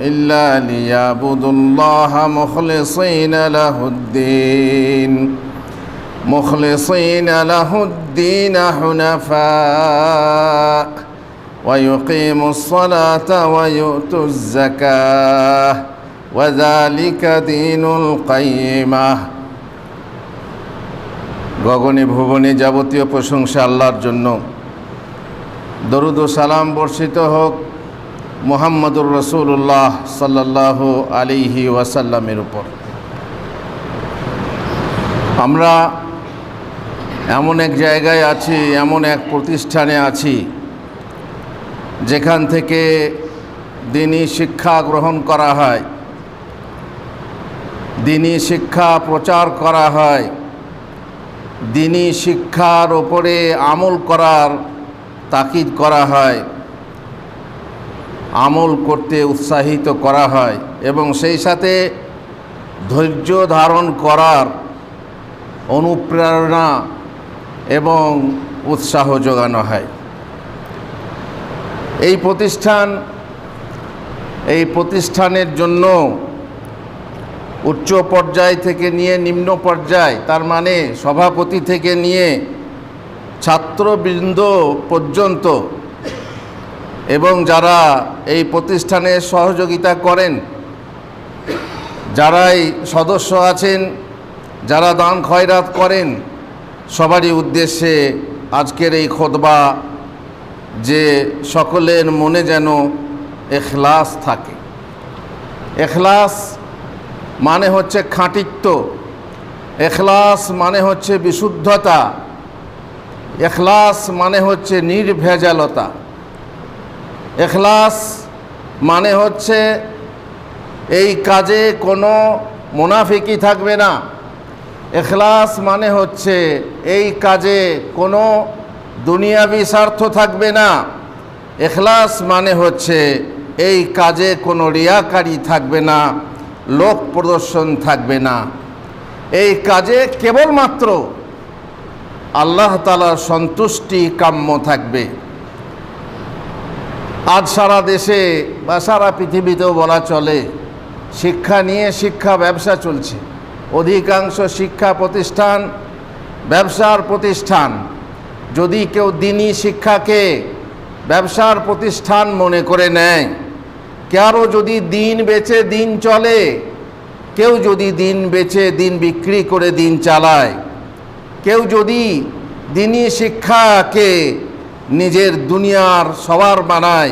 إلا ليعبدوا الله مخلصين له الدين مخلصين له الدين حنفاء ويقيموا الصلاة ويؤتوا الزكاة وذلك دين القيمة গগনে ভুবনে যাবতীয় প্রশংসা আল্লাহর জন্য দরুদ ও সালাম বর্ষিত হোক মোহাম্মদুর রসুল্লাহ সাল্লাহ আলিহি ওয়াসাল্লামের উপর। আমরা এমন এক জায়গায় আছি, এমন এক প্রতিষ্ঠানে আছি, যেখান থেকে দিনই শিক্ষা গ্রহণ করা হয়, দিনই শিক্ষা প্রচার করা হয়, দিনই শিক্ষার ওপরে আমল করার তাকিদ করা হয়। আমল করতে উৎসাহিত করা হয় এবং সেই সাথে ধৈর্য ধারণ করার অনুপ্রেরণা এবং উৎসাহ যোগানো হয়। এই প্রতিষ্ঠান, এই প্রতিষ্ঠানের জন্য উচ্চ পর্যায় থেকে নিয়ে নিম্ন পর্যায়, তার মানে সভাপতি থেকে নিয়ে ছাত্রবৃন্দ পর্যন্ত এবং যারা এই প্রতিষ্ঠানে সহযোগিতা করেন, যারাই সদস্য আছেন, যারা দান খয়রাত করেন, সবারই উদ্দেশ্যে আজকের এই খোদবা যে সকলের মনে যেন এখলাস থাকে। এখলাস মানে হচ্ছে খাঁটিত্ব। এখলাস মানে হচ্ছে বিশুদ্ধতা। এখলাস মানে হচ্ছে নির্ভেজালতা। এখলাস মানে হচ্ছে এই কাজে কোনো মুনাফিকি থাকবে না। এখলাস মানে হচ্ছে এই কাজে কোনো দুনিয়াবি স্বার্থ থাকবে না। এখলাস মানে হচ্ছে এই কাজে কোনো রিয়াকারী থাকবে না, লোক প্রদর্শন থাকবে না। এই কাজে কেবলমাত্র আল্লাহ তালার সন্তুষ্টি কাম্য থাকবে। আজ সারা দেশে বা সারা পৃথিবীতেও বলা চলে, শিক্ষা নিয়ে শিক্ষা ব্যবসা চলছে। অধিকাংশ শিক্ষা প্রতিষ্ঠান ব্যবসার প্রতিষ্ঠান। যদি কেউ দিনই শিক্ষাকে ব্যবসার প্রতিষ্ঠান মনে করে নেয় কারও যদি দিন বেচে দিন চলে, কেউ যদি দিন বেচে দিন বিক্রি করে দিন চালায়, কেউ যদি দিনই শিক্ষাকে নিজের দুনিয়ার সবার বানায়,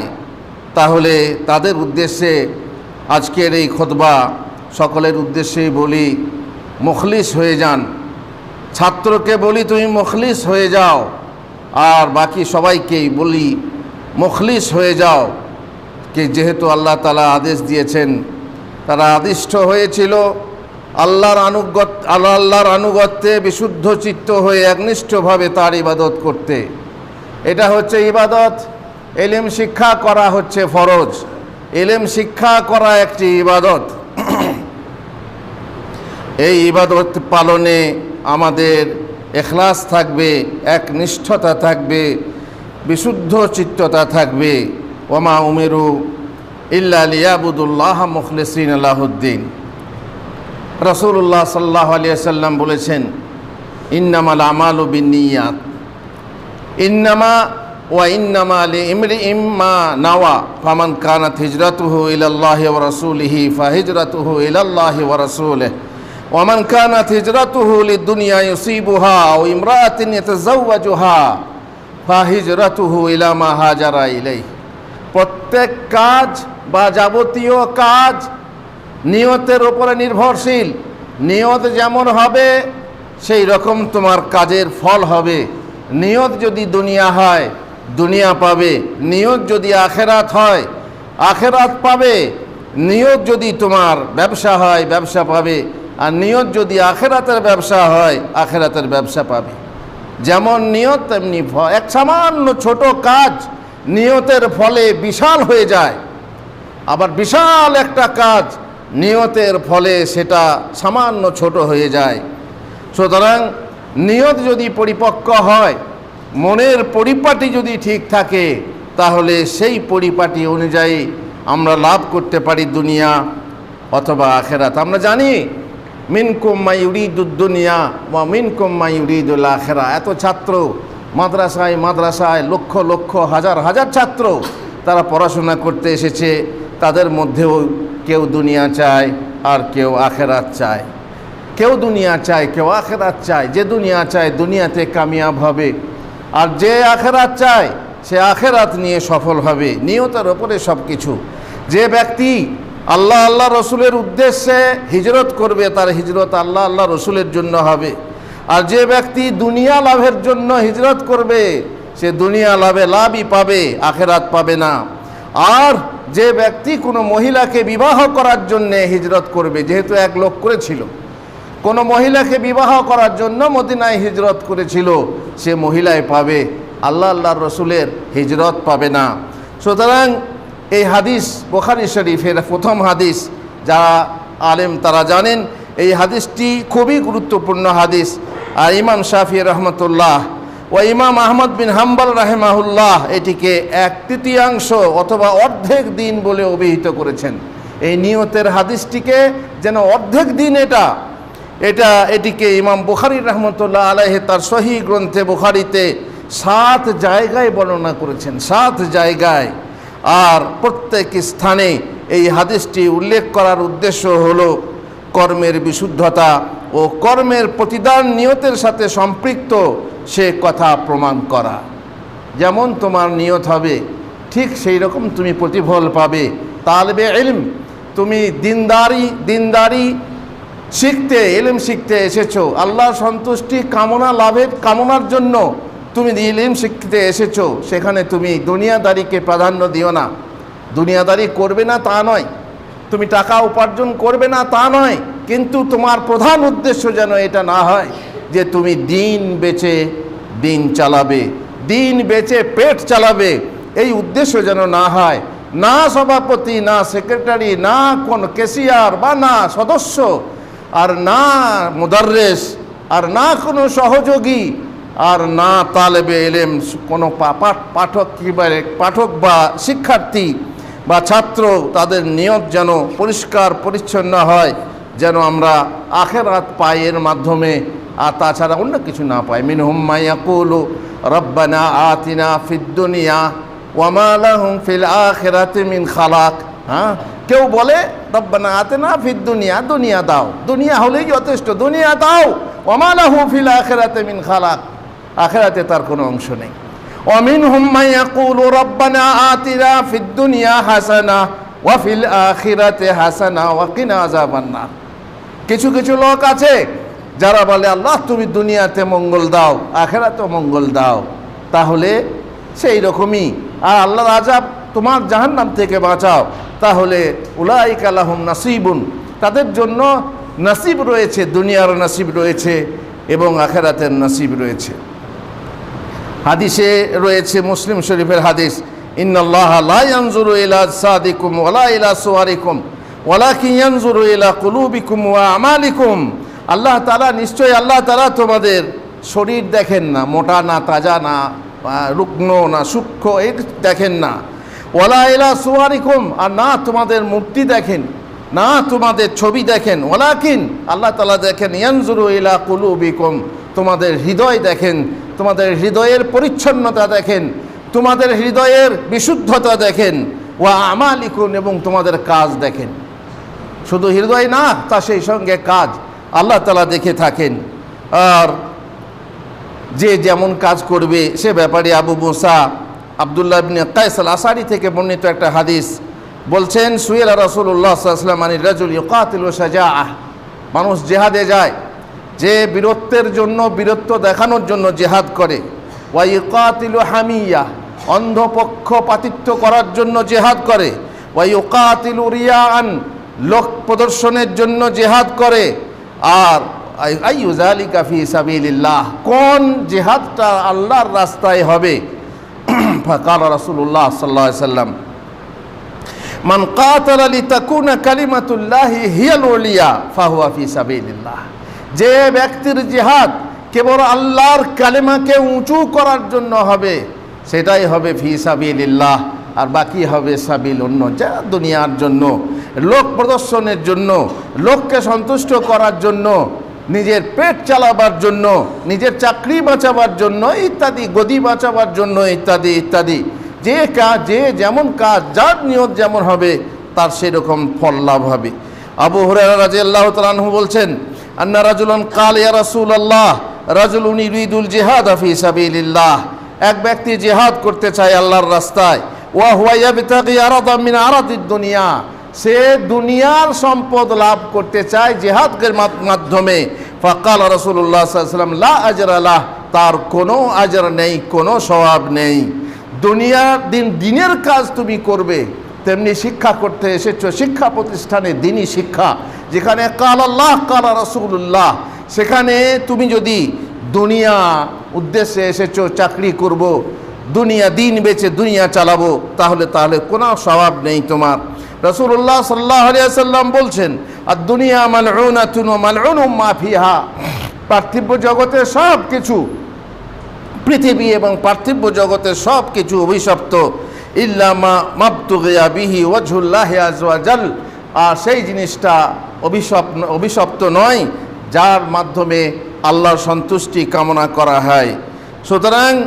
তাহলে তাদের উদ্দেশ্যে আজকের এই খোদবা সকলের উদ্দেশ্যেই বলি, মুখলিস হয়ে যান। ছাত্রকে বলি, তুমি মুখলিস হয়ে যাও। আর বাকি সবাইকেই বলি, মুখলিস হয়ে যাও। কে যেহেতু আল্লাহ তালা আদেশ দিয়েছেন, তারা আদিষ্ট হয়েছিল। আল্লাহর আনুগত আল্লাহ আল্লাহর আনুগত্যে বিশুদ্ধ চিত্ত হয়ে একনিষ্ঠভাবে তার ইবাদত করতে। এটা হচ্ছে ইবাদত। এলেম শিক্ষা করা হচ্ছে ফরজ। এলেম শিক্ষা করা একটি ইবাদত। এই ইবাদত পালনে আমাদের এখলাস থাকবে, একনিষ্ঠতা থাকবে, বিশুদ্ধ চিত্ততা থাকবে। ওমা উমেরু ইল্লা লিয়াবুদুল্লাহ মুখলিসিন আলাহুদ্দিন। রসুল্লাহ সাল্লাহ আলিয়া সাল্লাম বলেছেন, ইন্নামাল আমাল বিনিয়াত ইন্নামা ওয়া ইন্নামা লি ইমরি ইম্মা নাওয়া ফামান কানাত হিজরাতুহু ইলাল্লাহি ওয়া রাসূলিহি ফাহিজরাতুহু ইলাল্লাহি ওয়া রাসূলিহি। ওয়ামান কানাত হিজরাতুহু লিদুনিয়া ইউসিবুহা আও ইমরাআতিন ইয়াতাযাওয়াজুহা ফাহিজরাতুহু ইলা মা হাজারা ইলাইহি। প্রত্যেক কাজ বা যাবতীয় কাজ নিয়তের ওপরে নির্ভরশীল। নিয়ত যেমন হবে, সেই রকম তোমার কাজের ফল হবে। নিয়ত যদি দুনিয়া হয়, দুনিয়া পাবে। নিয়ত যদি আখেরাত হয়, আখেরাত পাবে। নিয়ত যদি তোমার ব্যবসা হয়, ব্যবসা পাবে। আর নিয়ত যদি আখেরাতের ব্যবসা হয়, আখেরাতের ব্যবসা পাবে। যেমন নিয়ত, তেমনি এক সামান্য ছোট কাজ নিয়তের ফলে বিশাল হয়ে যায়। আবার বিশাল একটা কাজ নিয়তের ফলে সেটা সামান্য ছোট হয়ে যায়। সুতরাং নিয়ত যদি পরিপক্ক হয়, মনের পরিপাটি যদি ঠিক থাকে, তাহলে সেই পরিপাটি অনুযায়ী আমরা লাভ করতে পারি দুনিয়া অথবা আখেরাত। আমরা জানি, মিনকুম মাই দুনিয়া বা মিনকুম মাই উরিদুল আখেরা। এত ছাত্র, মাদ্রাসায় মাদ্রাসায় লক্ষ লক্ষ, হাজার হাজার ছাত্র তারা পড়াশোনা করতে এসেছে, তাদের মধ্যেও কেউ দুনিয়া চায় আর কেউ আখেরাত চায়। কেউ দুনিয়া চায়, কেউ আখেরাত চায়। যে দুনিয়া চায়, দুনিয়াতে কামিয়াব হবে। আর যে আখেরাত চায়, সে আখেরাত নিয়ে সফল হবে। নিয়তের ওপরে সব কিছু যে ব্যক্তি আল্লাহ আল্লাহ রসুলের উদ্দেশ্যে হিজরত করবে, তার হিজরত আল্লাহ আল্লাহ রসুলের জন্য হবে। আর যে ব্যক্তি দুনিয়া লাভের জন্য হিজরত করবে, সে দুনিয়া লাভে লাভই পাবে, আখেরাত পাবে না। আর যে ব্যক্তি কোনো মহিলাকে বিবাহ করার জন্যে হিজরত করবে, যেহেতু এক লোক করেছিল কোনো মহিলাকে বিবাহ করার জন্য মদিনায় হিজরত করেছিল, সে মহিলায় পাবে। আল্লাহ আল্লাহর রসুলের হিজরত পাবে না। সুতরাং এই হাদিস বোখারি শরীফের প্রথম হাদিস যারা আলেম তারা জানেন, এই হাদিসটি খুবই গুরুত্বপূর্ণ হাদিস। আর ইমাম শাফি রহমতুল্লাহ ও ইমাম আহমদ বিন হাম্বল রাহেমাহুল্লাহ এটিকে এক তৃতীয়াংশ অথবা অর্ধেক দিন বলে অভিহিত করেছেন। এই নিয়তের হাদিসটিকে যেন অর্ধেক দিন এটা এটা এটিকে ইমাম বুখারি রহমতুল্লাহ আলাহে তার সহি গ্রন্থে বুখারিতে সাত জায়গায় বর্ণনা করেছেন, সাত জায়গায়। আর প্রত্যেক স্থানে এই হাদিসটি উল্লেখ করার উদ্দেশ্য হলো কর্মের বিশুদ্ধতা ও কর্মের প্রতিদান নিয়তের সাথে সম্পৃক্ত সে কথা প্রমাণ করা। যেমন তোমার নিয়ত হবে, ঠিক সেই রকম তুমি প্রতিফল পাবে। তালবে এলম তুমি দিনদারি দিনদারি শিখতে এলিম শিখতে এসেছ। আল্লাহর সন্তুষ্টি, কামনা, লাভের কামনার জন্য তুমি ইলিম শিখতে এসেছ। সেখানে তুমি দুনিয়াদারিকে প্রাধান্য দিও না। দুনিয়াদারি করবে না তা নয়। তুমি টাকা উপার্জন করবে না তা নয়। কিন্তু তোমার প্রধান উদ্দেশ্য যেন এটা না হয় যে তুমি দিন বেচে দিন চালাবে, দিন বেচে পেট চালাবে। এই উদ্দেশ্য যেন না হয়। না সভাপতি, না সেক্রেটারি, না কোন কেসিয়ার বা না সদস্য আর না মুদার্রেস, আর না কোনো সহযোগী, আর না তালেবে এলেম, কোনো পাঠক কিবারে পাঠক বা শিক্ষার্থী বা ছাত্র তাদের নিয়ত যেন পরিষ্কার পরিচ্ছন্ন হয়, যেন আমরা আখের আখেরাত পাই এর মাধ্যমে, আর তাছাড়া অন্য কিছু না পাই। মিন হুম্মাইয়াকুলু রব্বানা আতিনা ফিদ্দুনিয়া ওয়ামালাহুম ফিল আখেরাতে মিন খালাক। হ্যাঁ? কেউ বলে তব্বানা আতে না ফির দুনিয়া দুনিয়া দাও। দুনিয়া হলেই যথেষ্ট, দুনিয়া দাও। অমালা হুফিল আখেরাতে মিন খালাক। আখেরাতে তার কোনো অংশ নেই। অমিন হুম্মাইয়া কুল রব্বানা আতিরা ফির দুনিয়া হাসানা ওয়াফিল আখিরাতে হাসানা ওয়াকিনা আজাবান্না কিছু কিছু লোক আছে, যারা বলে, আল্লাহ, তুমি দুনিয়াতে মঙ্গল দাও আখেরাতে মঙ্গল দাও। তাহলে সেই রকমই। আর আল্লাহর আজাব তোমার জাহান্নাম থেকে বাঁচাও। তাহলে উলাই কালাহম নাসিবুন। তাদের জন্য নাসিব রয়েছে, দুনিয়ার নাসিব রয়েছে এবং আখেরাতের নাসিব রয়েছে। হাদিসে রয়েছে মুসলিম শরীফের হাদিস, ইন্নাল্লাহ লা ইয়ানজুরু ইলা সাদিকুম ওয়ালা ইলা সুওয়ারিকুম ওয়ালাকিন ইয়ানজুরু ইলা কুলুবিকুম ওয়া আমালিকুম। আল্লাহ তাআলা নিশ্চয়ই আল্লাহ তাআলা তোমাদের শরীর দেখেন না, মোটা না, তাজা না রুগ্ন না, সূক্ষ্ম এই দেখেন না। ওয়ালা ইলা সুওয়ারিকুম আর না তোমাদের মূর্তি দেখেন, না তোমাদের ছবি দেখেন ওলাকিন আল্লাহ তালা দেখেন, ইয়ানজুরু ইলা কুলুবিকুম, তোমাদের হৃদয় দেখেন, তোমাদের হৃদয়ের পরিচ্ছন্নতা দেখেন, তোমাদের হৃদয়ের বিশুদ্ধতা দেখেন, ওয়া আমালিকুন, এবং তোমাদের কাজ দেখেন। শুধু হৃদয় না, তা সেই সঙ্গে কাজ, আল্লাহ তালা দেখে থাকেন। আর যে যেমন কাজ করবে, সে ব্যাপারে আবু মুসা আবদুল্লাহ বিন কায়সাল আসারি থেকে বর্ণিত একটা হাদিস। বলছেন, সুয়েল রসুল্লাহ সাল্লাম আনি রাজুল ইকাতিল সাজাআহ মানুষ জেহাদে যায়, যে বীরত্বের জন্য, বীরত্ব দেখানোর জন্য জেহাদ করে। ওয়া ইকাতিল হামিয়া অন্ধপক্ষ পাতিত্ব করার জন্য জেহাদ করে। ওয়া ইকাতিল রিয়ান লোক প্রদর্শনের জন্য জেহাদ করে। আর আইউজালিকা ফি সাবিলিল্লাহ, কোন জেহাদটা আল্লাহর রাস্তায় হবে? ফাকাল রাসূলুল্লাহ সাল্লাল্লাহু আলাইহি সাল্লাম মান কাতালা লিতাকুনা কালিমাতুল্লাহি হিয়াল উলিয়া ফাহুয়া ফি সাবিলিল্লাহ যে ব্যক্তির জিহাদ কেবল আল্লাহর কালিমাকে উঁচু করার জন্য হবে, সেটাই হবে ফি সাবিলিল্লাহ, আর বাকি হবে সাবিল অন্য যা দুনিয়ার জন্য, লোক প্রদর্শনের জন্য, লোককে সন্তুষ্ট করার জন্য নিজের পেট চালাবার জন্য, নিজের চাকরি বাঁচাবার জন্য, ইত্যাদি, গদি বাঁচাবার জন্য, ইত্যাদি ইত্যাদি। যে কাজ, যে যেমন কাজ, যার নিয়ত যেমন হবে, তার সেরকম ফল লাভ হবে। আবু হুরায়রা রাদিয়াল্লাহু তাআলা আনহু বলছেন, আন্না রাজুলান কাল ইয়া রাসূলুল্লাহ, রাজুলুন ইরিদুল জিহাদ ফি সাবিলিল্লাহ। এক ব্যক্তি জেহাদ করতে চায় আল্লাহর রাস্তায়। ওয়া হুয়া ইয়াবতাগি আরাদাম মিন আরাদিদ দুনিয়া। সে দুনিয়ার সম্পদ লাভ করতে চায় জেহাদের মাধ্যমে। ফাকাল রসুল্লাহ সাল্লাম লা আজর আলাহ তার কোনো আজর নেই, কোনো স্বভাব নেই। দুনিয়ার দিন দিনের কাজ তুমি করবে, তেমনি শিক্ষা করতে এসেছ, শিক্ষা প্রতিষ্ঠানে দিনই শিক্ষা। যেখানে কাল আল্লাহ, কাল রসুল্লাহ সেখানে তুমি যদি দুনিয়া উদ্দেশ্যে এসেছ, চাকরি করব, দুনিয়া দিন বেচে দুনিয়া চালাবো, তাহলে তাহলে কোনো স্বভাব নেই তোমার। রসুল্লাহ সাল্লাহ সাল্লাম বলছেন আর দুনিয়া মালউনাতুন ও মালউনুম মা ফিহা। পার্থিব জগতের সব কিছু পৃথিবী এবং পার্থিব্য জগতের সব কিছু অভিশপ্ত ইল্লামা মাবতুগিয়া বিহি ওয়াজহুল্লাহ আজওয়াজাল। আর সেই জিনিসটা অভিশপ্ত অভিশপ্ত নয়, যার মাধ্যমে আল্লাহর সন্তুষ্টি কামনা করা হয়। সুতরাং,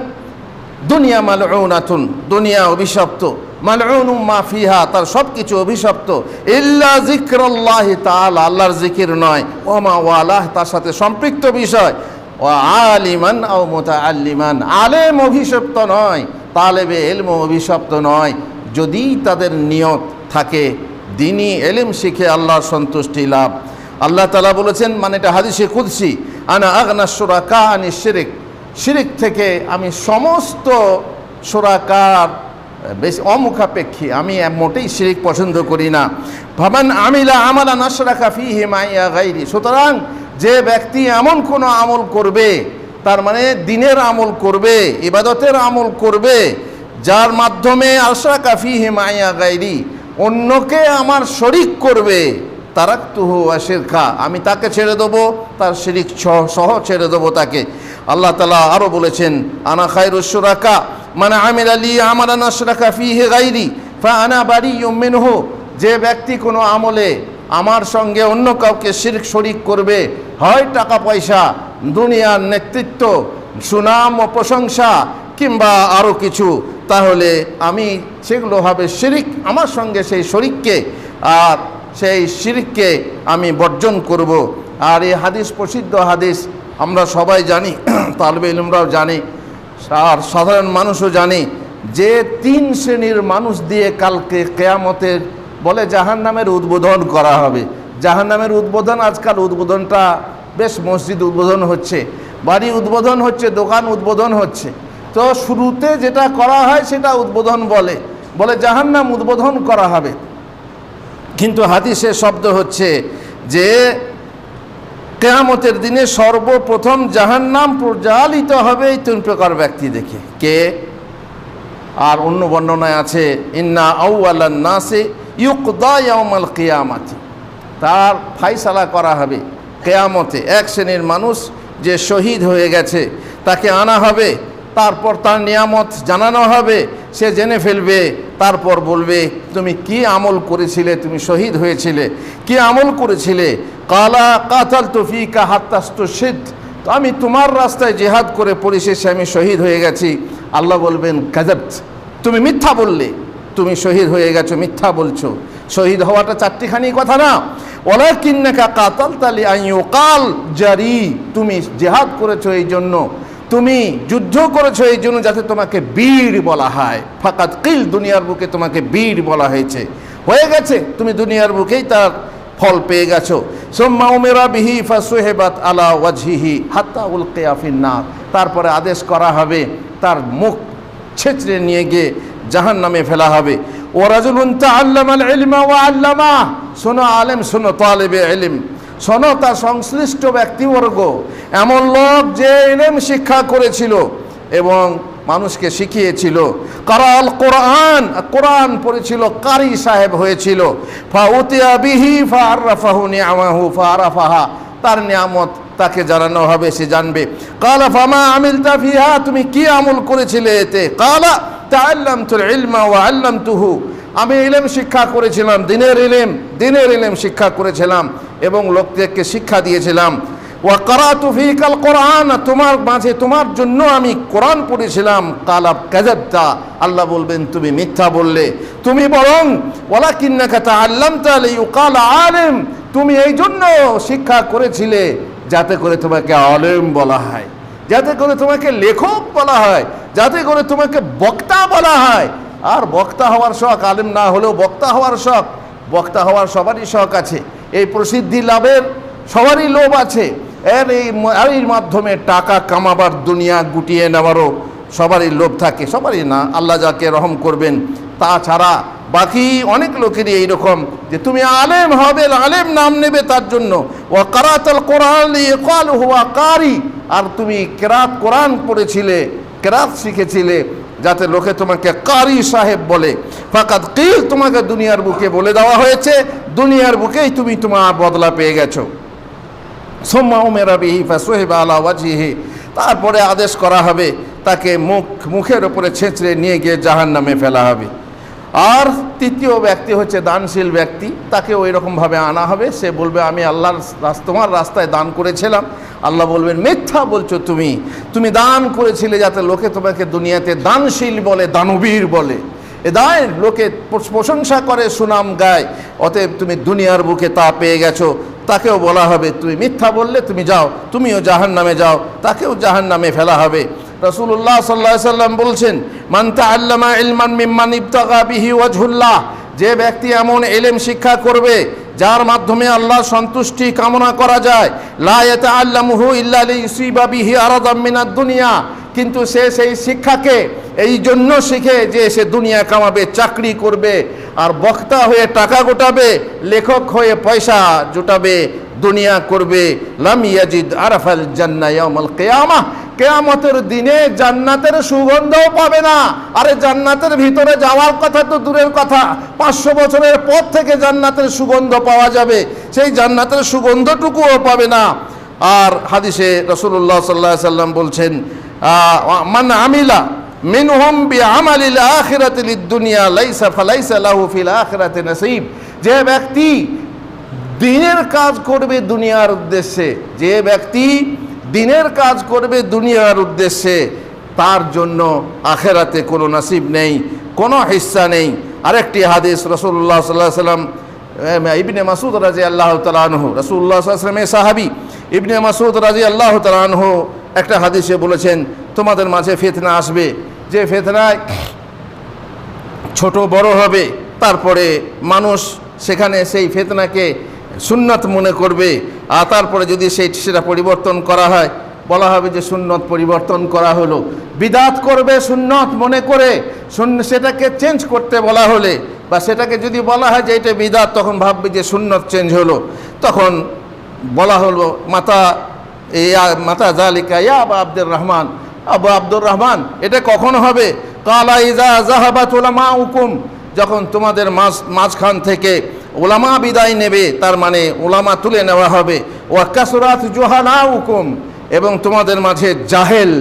দুনিয়া মালউনাতুন, দুনিয়া অভিশপ্ত। মালউনুম মা ফিহা, তার সব কিছু অভিশপ্ত। ইল্লা জিক্রল্লাহ তাআলা, আল্লাহর জিকির নয়। ওমা ওয়ালাহ, তার সাথে সম্পৃক্ত বিষয়। ও আলিমান ও মোতাআল্লিমান, আলেম অভিশপ্ত নয়, তালেবে এলম অভিশপ্ত নয়। যদি তাদের নিয়ত থাকে দিনই এলেম শিখে আল্লাহর সন্তুষ্টি লাভ। আল্লাহ তালা বলেছেন মানে এটা হাদিসে কুদসি, আনা আগনা সুরাকা আনি শিরিক। শিরিক থেকে আমি সমস্ত সুরাকার বেশ অমুখাপেক্ষী। আমি মোটেই শিরিক পছন্দ করি না। ভাবান আমিলা আমালা নাসরাকা ফি হিমাইয়া গাইরি। সুতরাং যে ব্যক্তি এমন কোনো আমল করবে, তার মানে দিনের আমল করবে, ইবাদতের আমল করবে, যার মাধ্যমে আশরা কাফি হিমাইয়া গাইরি, অন্যকে আমার শরিক করবে, তারাক্তুহু আশিরখা আমি তাকে ছেড়ে দেবো, তার শিরিক সহ- সহ ছেড়ে দেবো তাকে। আল্লাহ তালা আরও বলেছেন, আনা খায়রুসুরাকা মানে আমির আলী আমার আনাসরাকা ফিহে গাইরি ফা আনা বাড়ি মিনহু যে ব্যক্তি কোনো আমলে আমার সঙ্গে অন্য কাউকে শিরক শরিক করবে, হয় টাকা পয়সা দুনিয়ার নেতৃত্ব, সুনাম ও প্রশংসা, কিংবা আরও কিছু, তাহলে আমি সেগুলো হবে শিরিক, আমার সঙ্গে সেই শরিককে, আর সেই শিরিককে আমি বর্জন করব। আর এই হাদিস প্রসিদ্ধ হাদিস, আমরা সবাই জানি, তালবে ইলমরাও জানি আর সাধারণ মানুষও জানে যে তিন শ্রেণির মানুষ দিয়ে কালকে কেয়ামতের বলে জাহান নামের উদ্বোধন করা হবে। জাহান নামের উদ্বোধন, আজকাল উদ্বোধনটা বেশ মসজিদ উদ্বোধন হচ্ছে, বাড়ি উদ্বোধন হচ্ছে, দোকান উদ্বোধন হচ্ছে। তো শুরুতে যেটা করা হয় সেটা উদ্বোধন বলে বলে জাহান নাম উদ্বোধন করা হবে। কিন্তু হাদিসের শব্দ হচ্ছে যে কেয়ামতের দিনে সর্বপ্রথম জাহান্নাম প্রজ্বালিত হবে এই তিন প্রকার ব্যক্তি দেখে। কে? আর অন্য বর্ণনায় আছে, ইন্না আউআলান নাসে ইউকদা ইয়াউমাল কিয়ামাতি। তার ফাইসালা করা হবে কেয়ামতে। এক শ্রেণির মানুষ যে শহীদ হয়ে গেছে, তাকে আনা হবে। তারপর তার নিয়ামত জানানো হবে। সে জেনে ফেলবে, তারপর বলবে, তুমি কি আমল করেছিলে? তুমি শহীদ হয়েছিলে। কি আমল করেছিলে? কালা কাতাল তুফিকা হাত্তাস্তু সিদ্ধ তো আমি তোমার রাস্তায় জেহাদ করে পরিশেষে আমি শহীদ হয়ে গেছি। আল্লাহ বলবেন কাজাbt তুমি মিথ্যা বললে। তুমি শহীদ হয়ে গেছো, মিথ্যা বলছো। শহীদ হওয়াটা চারটিখানি কথা না। ওলা কিন্নাকা কাতাল তালি আইও কাল জারি। তুমি জেহাদ করেছ এই জন্য। তুমি যুদ্ধ করেছ, এই জন্য যাতে তোমাকে বীর বলা হয়। ফাকাত কিল, দুনিয়ার বুকে তোমাকে বীর বলা হয়েছে। হয়ে গেছে, তুমি দুনিয়ার বুকেই তার ফল পেয়ে গেছো। সোম্মা উমেরা বিহি ফা ফাসুহেবাত আলা ওয়াজহিহি হাত্তা উল কেয়াফিন্নার তারপরে আদেশ করা হবে, তার মুখ ছেঁচড়ে নিয়ে গিয়ে জাহান নামে ফেলা হবে। ও রাজুলুন তাআল্লামাল ইলমা ওয়া আল্লামা। শোনো আলেম, শোনো তালেবে ইলম। শোনো তার সংশ্লিষ্ট ব্যক্তিবর্গ, এমন লোক যে ইলম শিক্ষা করেছিল এবং মানুষকে শিখিয়েছিল। কারাল কোরআন? কোরআন পড়েছিল, কারি সাহেব হয়েছিল। ফা উতিয়া বিহি ফা আররাফাহু নিয়ামাহু ফা তার নিয়ামত তাকে জানানো হবে, সে জানবে। কালা ফামা আমিল ফিহা, তুমি কি আমল করেছিলে এতে? কালা, তাআল্লামতুল ইলমা ওয়া আল্লামতুহু। আমি ইলেম শিক্ষা করেছিলাম, দিনের ইলেম দিনের ইলেম শিক্ষা করেছিলাম। এবং লোকদেরকে শিক্ষা দিয়েছিলাম। ওয়া কারাতু ফিকাল কোরআন, তোমার মাঝে তোমার জন্য আমি কোরআন পড়েছিলাম। কালাব কাযাবতা, আল্লাহ বলবেন, তুমি মিথ্যা বললে। তুমি বরং, ওয়ালাকিন্নাকা তাআল্লামতা লিইউকাল আলিম, তুমি এই জন্য শিক্ষা করেছিলে যাতে করে তোমাকে আলেম বলা হয়, যাতে করে তোমাকে লেখক বলা হয়, যাতে করে তোমাকে বক্তা বলা হয়। আর বক্তা হওয়ার শখ, আলেম না হলেও বক্তা হওয়ার শখ, বক্তা হওয়ার সবারই শখ আছে। এই প্রসিদ্ধি লাভের সবারই লোভ আছে। এর এই এর মাধ্যমে টাকা কামাবার দুনিয়া গুটিয়ে নেওয়ারও সবারই লোভ থাকে। সবারই না, আল্লাহ যাকে রহম করবেন, তাছাড়া বাকি অনেক লোকেরই এইরকম যে, তুমি আলেম হবে, আলেম নাম নেবে তার জন্য। ও কারাতাল কোরআন কাল হুয়া কারি। আর তুমি কেরাত কোরআন পড়েছিলে, কেরাত শিখেছিলে যাতে লোকে তোমাকে কারি সাহেব বলে। ফাকাত কিল তোমাকে দুনিয়ার বুকে বলে দেওয়া হয়েছে, দুনিয়ার বুকেই তুমি তোমার বদলা পেয়ে গেছো। সোম্মা উমেরা বিহি ফাসোহেব আলা ওয়াজিহি তারপরে আদেশ করা হবে, তাকে মুখ, মুখের ওপরে ছেঁচড়ে নিয়ে গিয়ে জাহান নামে ফেলা হবে। আর তৃতীয় ব্যক্তি হচ্ছে দানশীল ব্যক্তি, তাকে ওই রকমভাবে আনা হবে। সে বলবে, আমি আল্লাহর তোমার রাস্তায় দান করেছিলাম। আল্লাহ বলবেন, মিথ্যা বলছো তুমি। তুমি দান করেছিলে যাতে লোকে তোমাকে দুনিয়াতে দানশীল বলে, দানবীর বলে। এ দায় লোকে প্রশংসা করে, সুনাম গায়। অতএব তুমি দুনিয়ার বুকে তা পেয়ে গেছো। তাকেও বলা হবে, তুমি মিথ্যা বললে, তুমি যাও। তুমিও জাহান নামে যাও। তাকেও জাহান নামে ফেলা হবে। রসুল্লাহ সাল্লা সাল্লাম বলছেন মান্তা আল্লামা ইলমান মিম্মান ইবতাগা বিহি ওয়াজহুল্লাহ। যে ব্যক্তি এমন এলেম শিক্ষা করবে, যার মাধ্যমে আল্লাহ সন্তুষ্টি কামনা করা যায়, লা ইয়াতাআল্লামুহু ইল্লা লিইউসিবা বিহি আরাদাম মিনাদ দুনিয়া। কিন্তু সে সেই শিক্ষাকে এই জন্য শিখে যে সে দুনিয়া কামাবে, চাকরি করবে আর বক্তা হয়ে টাকা গোটাবে, লেখক হয়ে পয়সা জোটাবে, দুনিয়া করবে। লাম ইয়াজিদ আরাফাল জান্না কেয়ামা। কেয়ামতের দিনে জান্নাতের সুগন্ধও পাবে না। আরে জান্নাতের ভিতরে যাওয়ার কথা তো দূরের কথা। পাঁচশো বছরের পর থেকে জান্নাতের সুগন্ধ পাওয়া যাবে। সেই জান্নাতের সুগন্ধটুকুও পাবে না। আর হাদিসে রসুল্লাহ সাল্লাহ সাল্লাম বলছেন মান আমিলা মিনহুম বি আমালিল আখিরাতি লিদ দুনিয়া লাইসা ফালাইসা লাহু ফিল আখিরাতি নসিব। যে ব্যক্তি দিনের কাজ করবে দুনিয়ার উদ্দেশ্যে, যে ব্যক্তি দিনের কাজ করবে দুনিয়ার উদ্দেশ্যে, তার জন্য আখেরাতে কোনো নাসিব নেই, কোনো হিস্সা নেই। আরেকটি হাদিস রসুল্লাহ সাল্লাহ সাল্লাম ইবনে মাসুদ রাজি আল্লাহ তালানহ রসুল্লাহ সাল্লামের সাহাবি ইবনে মাসুদ রাজি আল্লাহ তালানহ একটা হাদিসে বলেছেন, তোমাদের মাঝে ফেতনা আসবে। যে ফেতনায় ছোট বড় হবে, তারপরে মানুষ সেখানে সেই ফেতনাকে সুন্নত মনে করবে। আর তারপরে যদি সেই, সেটা পরিবর্তন করা হয়, বলা হবে যে সুন্নত পরিবর্তন করা হলো। বিদাত করবে সুন্নত মনে করে সেটাকে চেঞ্জ করতে বলা হলে, বা সেটাকে যদি বলা হয় যে এটা বিদাত, তখন ভাববে যে সুন্নত চেঞ্জ হলো। তখন বলা হলো, মাতা ইয়া মাতা জালিকা, ইয়া আবা আব্দুর রহমান, আবু আব্দুর রহমান, এটা কখন হবে? কালা ইজা জাহাবাত ওলামা হুকুম যখন তোমাদের মাঝ মাঝখান থেকে ওলামা বিদায় নেবে, তার মানে ওলামা তুলে নেওয়া হবে। ওয়াক্কাসুরাত জোহানা হুকুম এবং তোমাদের মাঝে জাহেল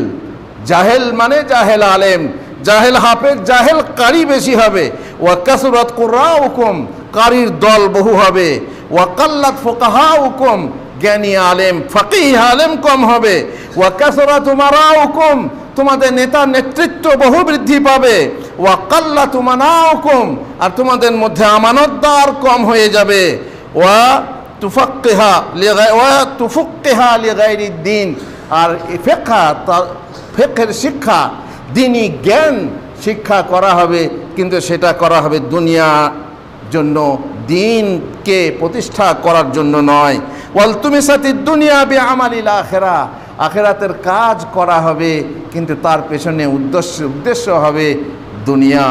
জাহেল মানে জাহেল আলেম, জাহেল হাফেজ, জাহেল কারি বেশি হবে। ওয়াক্কাসুরাত কুর্রা হুকুম কারির দল বহু হবে। ওয়াকাল্লাত ফোকাহা হুকুম জ্ঞানী আলেম, ফকিহ আলেম কম হবে। ওয়াকাসরা তোমারা হুকুম তোমাদের নেতা নেতৃত্ব বহু বৃদ্ধি পাবে। ওয়াকাল্লা তুমানা হুকুম আর তোমাদের মধ্যে আমানতদার কম হয়ে যাবে। ওয়া তুফাক্কেহা ওয়া তুফুক্কেহা লিগাইরিদ দিন আর ফেক্ষা তা- ফেকের শিক্ষা দিনই জ্ঞান শিক্ষা করা হবে, কিন্তু সেটা করা হবে দুনিয়া জন্য দিনকে প্রতিষ্ঠা করার জন্য নয়। ওয়াল তুমি সাথী দুনিয়া বে আমালিল আখেরা। আখেরাতের কাজ করা হবে, কিন্তু তার পেছনে উদ্দেশ্য উদ্দেশ্য হবে দুনিয়া,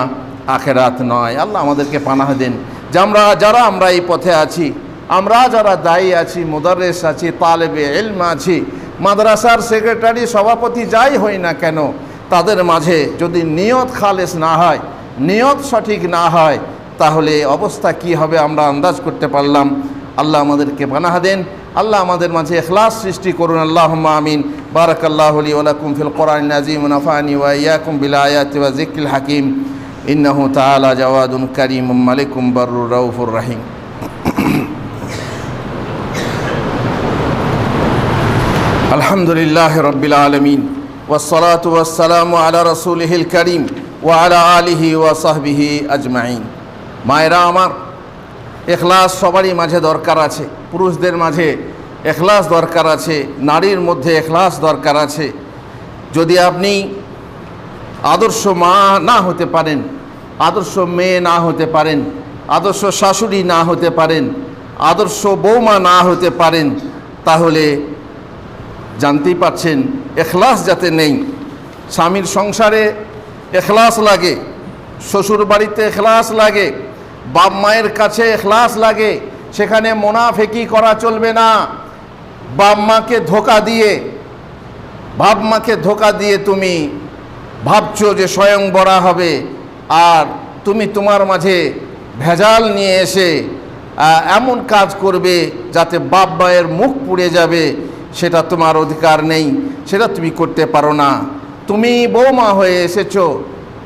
আখেরাত নয়। আল্লাহ আমাদেরকে পানাহ দেন। যে আমরা, যারা আমরা এই পথে আছি, আমরা যারা দায়ী আছি, মুদারেস আছি, তালেবে এলম আছি, মাদ্রাসার সেক্রেটারি, সভাপতি যাই হই না কেন, তাদের মাঝে যদি নিয়ত খালেস না হয়, নিয়ত সঠিক না হয় তাহলে অবস্থা কি হবে আমরা আন্দাজ করতে পারলাম। আল্লাহ আমাদেরকে পানাহা দেন। আল্লাহ আমাদের মাঝে এখলাস সৃষ্টি করুন। আল্লাহ আমিন। বারাকাল্লাহ লি ওয়ালাকুম ফিল কোরআন নাজিম নাফানি ওয়া ইয়াকুম বিল আয়াতি ওয়া যিকরিল হাকিম। ইন্নাহু তাআলা জাওয়াদুন কারীম মালিকুম বাররুর রাউফুর রহিম। আলহামদুলিল্লাহ রব্বিল আলমিন। ওসলাত ওয়াসালাম আলা রসুলহিল করিম। ও আলা আলিহি ওয়াসাহবিহি আজমাইন। মায়েরা আমার, এখলাস সবারই মাঝে দরকার আছে, পুরুষদের মাঝে এখলাস দরকার আছে, নারীর মধ্যে এখলাস দরকার আছে। যদি আপনি আদর্শ মা না হতে পারেন, আদর্শ মেয়ে না হতে পারেন, আদর্শ শাশুড়ি না হতে পারেন, আদর্শ বৌমা না হতে পারেন, তাহলে জানতেই পাচ্ছেন এখলাস যাতে নেই। স্বামীর সংসারে এখলাস লাগে শ্বশুর বাড়িতে এখলাস লাগে বাপ মায়ের কাছে এখলাস লাগে, সেখানে মোনাফেকি করা চলবে না। বাপ মাকে ধোকা দিয়ে, বাপ মাকে ধোকা দিয়ে তুমি ভাবছ যে স্বয়ং বড়া হবে, আর তুমি তোমার মাঝে ভেজাল নিয়ে এসে এমন কাজ করবে যাতে বাপ মায়ের মুখ পুড়ে যাবে, সেটা তোমার অধিকার নেই, সেটা তুমি করতে পারো না। তুমি বৌমা হয়ে এসেছ,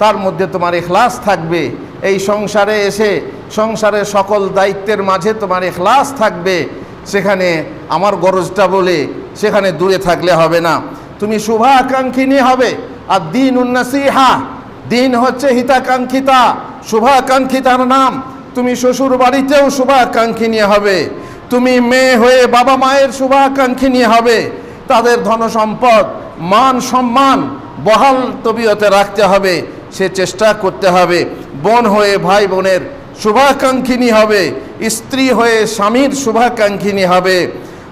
তার মধ্যে তোমার এখলাস থাকবে, এই সংসারে এসে সংসারের সকল দায়িত্বের মাঝে তোমার এখলাস থাকবে, সেখানে আমার গরজটা বলে সেখানে দূরে থাকলে হবে না। তুমি শুভাকাঙ্ক্ষিনী হবে। আর দিন উন্নসিহা দিন হচ্ছে হিতাকাঙ্ক্ষিতা, শুভাকাঙ্ক্ষিতার নাম। তুমি শ্বশুর বাড়িতেও শুভাকাঙ্ক্ষিনী হবে। তুমি মেয়ে হয়ে বাবা মায়ের শুভাকাঙ্ক্ষিনী হবে। তাদের ধন সম্পদ, মান সম্মান বহাল তবিয়তে রাখতে হবে। সে চেষ্টা করতে হবে। বোন হয়ে ভাই বোনের শুভাকাঙ্ক্ষিনী হবে। স্ত্রী হয়ে স্বামীর শুভাকাঙ্ক্ষিনী হবে।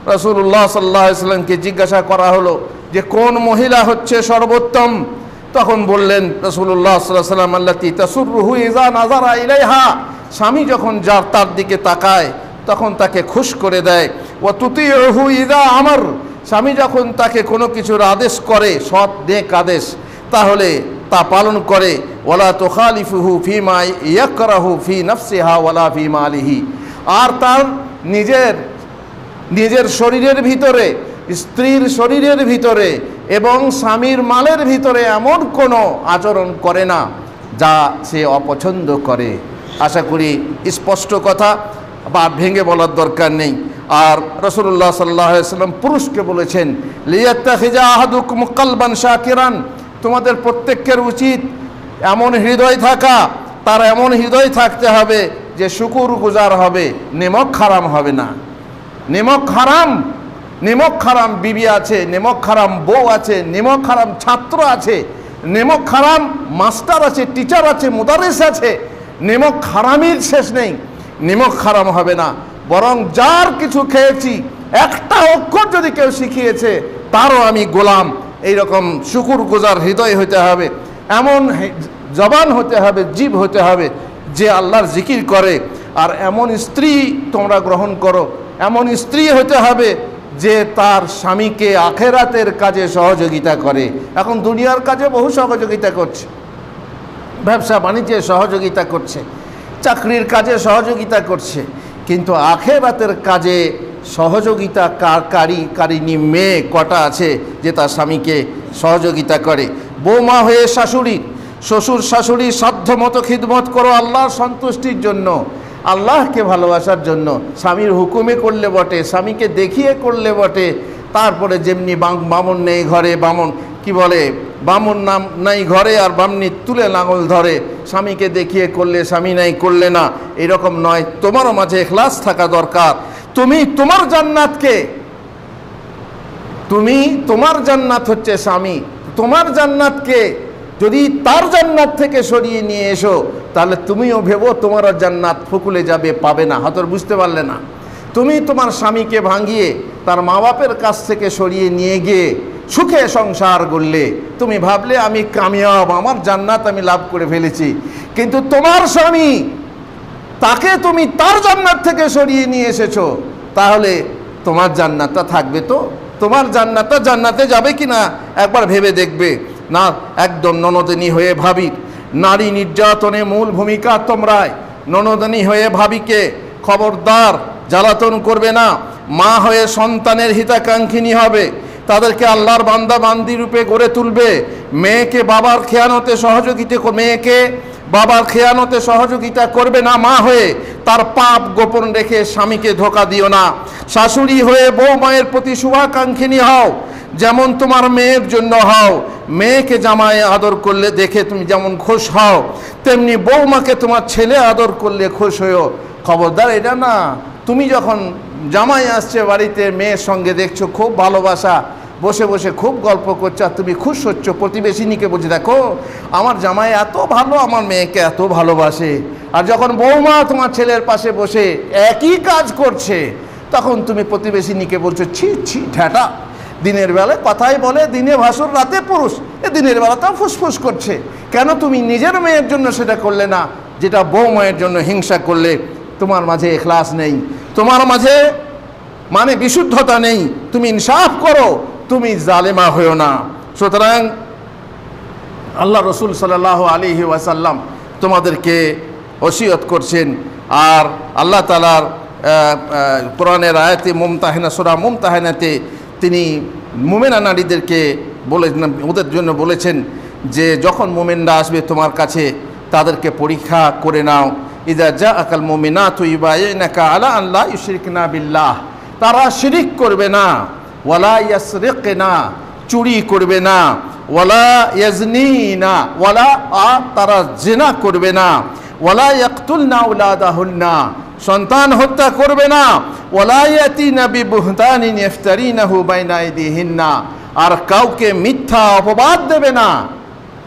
রসুল্লাহ সাল্লাহ সাল্লামকে জিজ্ঞাসা করা হলো যে, কোন মহিলা হচ্ছে সর্বোত্তম? তখন বললেন রসুল্লাহ সাল্লাহ সাল্লাম আল্লাহ তাসুরুহু ইজা নাজারা ইলাইহা। স্বামী যখন যার তার দিকে তাকায়, তখন তাকে খুশ করে দেয় ও তুতি রহু ইদা আমার। স্বামী যখন তাকে কোনো কিছুর আদেশ করে, সৎ নেক আদেশ, তাহলে তা পালন করে। ওলা তোখালিফুহু ফিমা ইয়াকরাহু ফি নফসিহা ওয়ালা ফি মালিহি। আর তার নিজের নিজের শরীরের ভিতরে, স্ত্রীর শরীরের ভিতরে এবং স্বামীর মালের ভিতরে এমন কোনো আচরণ করে না যা সে অপছন্দ করে। আশা করি স্পষ্ট কথা, বা ভেঙে বলার দরকার নেই। আর রসুল্লাহ সাল্লাহ সাল্লাম পুরুষকে বলেছেন লিয়াত্তাখিজা আহাদুক মুকালবান শাকিরান। তোমাদের প্রত্যেকের উচিত এমন হৃদয় থাকা, তার এমন হৃদয় থাকতে হবে যে শুকুর গুজার হবে, নেমক খারাম হবে না। নিমক খারাম নিমক খারাম বিবি আছে, নিমক খারাম বউ আছে, নিমক খারাম ছাত্র আছে, নিমক খারাম মাস্টার আছে, টিচার আছে, মুদারিস আছে, নিমক হারামির শেষ নেই, নিমক খারাম হবে না। বরং যার কিছু খেয়েছি, একটা অক্ষর যদি কেউ শিখিয়েছে, তারও আমি গোলাম। এইরকম শুকুর গুজার হৃদয় হতে হবে। এমন জবান হতে হবে জীব হতে হবে যে আল্লাহর জিকির করে। আর এমন স্ত্রী তোমরা গ্রহণ করো, এমন স্ত্রী হতে হবে যে তার স্বামীকে আখেরাতের কাজে সহযোগিতা করে। এখন দুনিয়ার কাজে বহু সহযোগিতা করছে, ব্যবসা বাণিজ্যে সহযোগিতা করছে, চাকরির কাজে সহযোগিতা করছে। কিন্তু আখেরাতের কাজে সহযোগিতা কার- কারি কারিনী মেয়ে কটা আছে যে তার স্বামীকে সহযোগিতা করে? বৌমা হয়ে শাশুড়ি শ্বশুর শাশুড়ি সাধ্য মতো খিদমত করো আল্লাহর সন্তুষ্টির জন্য, আল্লাহকে ভালোবাসার জন্য। স্বামীর হুকুমে করলে বটে, স্বামীকে দেখিয়ে করলে বটে। তারপরে যেমনি বাম- বামন নেই ঘরে, বামন, কি বলে, বামন নাম নাই ঘরে আর বামনি তুলে লাঙল ধরে। স্বামীকে দেখিয়ে করলে, স্বামী নাই করলে না। এরকম নয়, তোমারও মাঝে এখলাস থাকা দরকার। তুমি তোমার জান্নাতকে, তুমি তোমার জান্নাত হচ্ছে স্বামী। তোমার জান্নাতকে যদি তার জান্নাত থেকে সরিয়ে নিয়ে এসো, তাহলে তুমিও ভেবো তোমারও জান্নাত ফুকুলে যাবে, পাবে না। হয়তো বুঝতে পারলে না। তুমি তোমার স্বামীকে ভাঙিয়ে তার মা বাপের কাছ থেকে সরিয়ে নিয়ে গিয়ে সুখে সংসার করলে তুমি ভাবলে, আমি কামিয়াব, আমার জান্নাত আমি লাভ করে ফেলেছি। কিন্তু তোমার স্বামী, তাকে তুমি তার জান্নাত থেকে সরিয়ে নিয়ে এসেছ, তাহলে তোমার জান্নাতটা থাকবে তো? তোমার জান্নাতটা জান্নাতে যাবে কি না একবার ভেবে দেখবে। না একদম ননদিনী হয়ে ভাবি। নারী নির্যাতনে মূল ভূমিকা তোমরায় ননদিনী হয়ে ভাবিকে খবরদার, জ্বালাতন করবে না। মা হয়ে সন্তানের হিতাকাঙ্ক্ষিনী হবে। তাদেরকে আল্লাহর বান্দা বান্দি রূপে গড়ে তুলবে। মেয়েকে বাবার খেয়ানতে সহযোগিতা মেয়েকে বাবার খেয়ানতে সহযোগিতা করবে না মা হয়ে। তার পাপ গোপন রেখে স্বামীকে ধোকা দিও না। শাশুড়ি হয়ে বউ মায়ের প্রতি শুভাকাঙ্ক্ষিনী হও। যেমন তোমার মেয়ের জন্য হও, মেয়েকে জামায় আদর করলে দেখে তুমি যেমন খুশ হও, তেমনি বৌমাকে তোমার ছেলে আদর করলে খুশ হয়েও খবরদার, এটা না, তুমি যখন জামাই আসছে বাড়িতে, মেয়ের সঙ্গে দেখছ খুব ভালোবাসা, বসে বসে খুব গল্প করছ আর তুমি খুশ হচ্ছ, প্রতিবেশিনীকে বলছে, দেখো, আমার জামাই এত ভালো, আমার মেয়েকে এত ভালোবাসে। আর যখন বৌমা তোমার ছেলের পাশে বসে একই কাজ করছে, তখন তুমি প্রতিবেশিনীকে বলছো, ছি ছি ঠ্যাটা দিনের বেলায় কথাই বলে, দিনে ভাসুর, রাতে পুরুষ। এ দিনের বেলাতেও ফুসফুস করছে। কেন তুমি নিজের মেয়ের জন্য সেটা করলে না, যেটা বউ মায়ের জন্য হিংসা করলে? তোমার মাঝে এখলাস নেই। তোমার মাঝে মানে বিশুদ্ধতা নেই। তুমি ইনসাফ করো, তুমি জালেমা হয়েও না। সুতরাং আল্লাহ রসুল সাল্লাহ আলী ওয়াসাল্লাম তোমাদেরকে ওসিয়ত করছেন। আর আল্লাহ তালার কোরআনের আয়াতে মুমতাহেনা, সোরা মুমতাহেনাতে তিনি মোমেনা নারীদেরকে বলে ওদের জন্য বলেছেন যে, যখন মোমেনরা আসবে তোমার কাছে, তাদেরকে পরীক্ষা করে নাও। ইদা যা আকাল মোমিনা তুই নাকা আলা আল্লাহ ইশরিকনা বিল্লাহ। তারা শিরিক করবে না। ওয়ালা ইয়াসরিক না চুরি করবে না। ওয়ালা ইয়াজনি না ওয়ালা আ তারা জেনা করবে না। ওয়ালা ইয়াকতুল না উলাদাহুন্না। সন্তান হত্যা করবে না। ওয়ালা ইয়াতিনা বিবুহতানিন ইফতারিনাহু বাইনা আইদিহিন্না। আর কাউকে মিথ্যা অপবাদ দেবে না।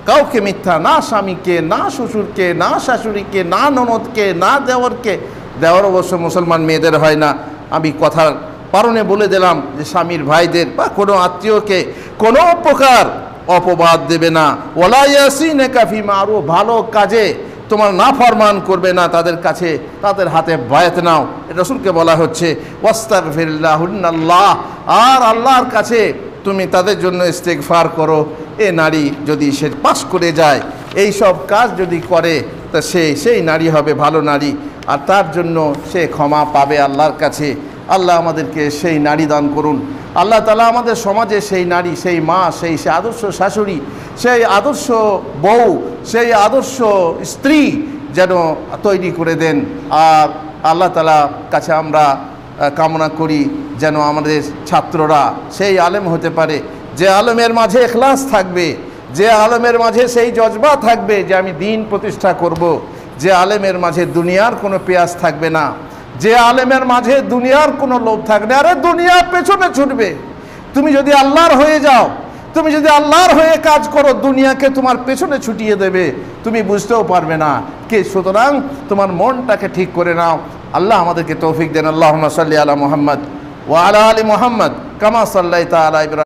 কাউকে মিথ্যা না স্বামীকে, না শ্বশুরকে, না শাশুড়িকে, না ননদকে, না দেওরকে। দেওয়ার অবশ্য মুসলমান মেয়েদের হয় না। আমি কথার কারণে বলে দিলাম যে স্বামীর ভাইদের বা কোনো আত্মীয়কে কোনো প্রকার অপবাদ দেবে না। ওলাইয়াসিনে কাফি আরও ভালো কাজে তোমার না ফরমান করবে না তাদের কাছে, তাদের হাতে বায়াত নাও। রসুলকে বলা হচ্ছে ওয়াস্তাক আর আল্লাহর কাছে তুমি তাদের জন্য ইস্তেকফার করো। এ নারী যদি সে পাস করে যায়, এই সব কাজ যদি করে, তা সে, সেই নারী হবে ভালো নারী। আর তার জন্য সে ক্ষমা পাবে আল্লাহর কাছে। আল্লাহ আমাদেরকে সেই নারী দান করুন আল্লাহ তালা আমাদের সমাজে সেই নারী, সেই মা, সেই সে আদর্শ শাশুড়ি, সেই আদর্শ বউ, সেই আদর্শ স্ত্রী যেন তৈরি করে দেন আর আল্লাহ তালা কাছে আমরা কামনা করি যেন আমাদের ছাত্ররা সেই আলেম হতে পারে, যে আলেমের মাঝে এখলাস থাকবে, যে আলেমের মাঝে সেই জজবা থাকবে যে আমি দিন প্রতিষ্ঠা করব। যে আলেমের মাঝে দুনিয়ার কোনো পেঁয়াজ থাকবে না যে আলেমের মাঝে দুনিয়ার কোনো লোভ থাকবে আরে দুনিয়ার পেছনে ছুটবে। তুমি যদি আল্লাহর হয়ে যাও, তুমি যদি আল্লাহর হয়ে কাজ করো, দুনিয়াকে তোমার পেছনে ছুটিয়ে দেবে। তুমি বুঝতেও পারবে না কে। সুতরাং তোমার মনটাকে ঠিক করে নাও। আল্লাহ আমাদেরকে তৌফিক দেন। আল্লাহ সাল্লি আলা মোহাম্মদ ও আলা আলী মোহাম্মদ, কামা সাল্লাহ তালা ইব্রাহিম।